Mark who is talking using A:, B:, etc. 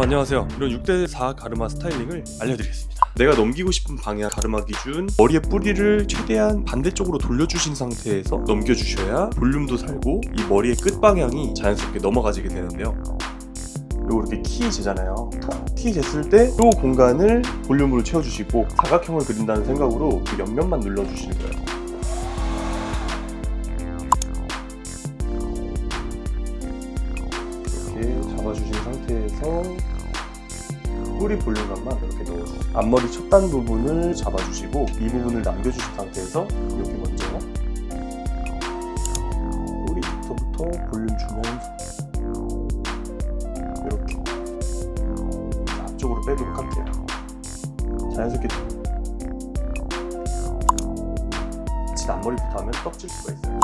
A: 어, 안녕하세요. 이런 6대4 가르마 스타일링을 알려드리겠습니다. 내가 넘기고 싶은 방향 가르마 기준 머리의 뿌리를 최대한 반대쪽으로 돌려주신 상태에서 넘겨주셔야 볼륨도 살고 이 머리의 끝 방향이 자연스럽게 넘어가지게 되는데요. 요거 이렇게 키 재잖아요. 톡키 쟀을 때 요 공간을 볼륨으로 채워주시고 사각형을 그린다는 생각으로 그 옆면만 눌러주시는 거예요. 이렇게 잡아주신 상태에서 뿌리 볼륨감만 이렇게 넣어주세요. 앞머리 첫단 부분을 잡아주시고 이 부분을 남겨주신 상태에서 여기 먼저 뿌리부터부터 볼륨 주면서 이렇게 앞쪽으로 빼도록 할게요. 자연스럽게 진 앞머리부터 하면 떡질 수가 있어요.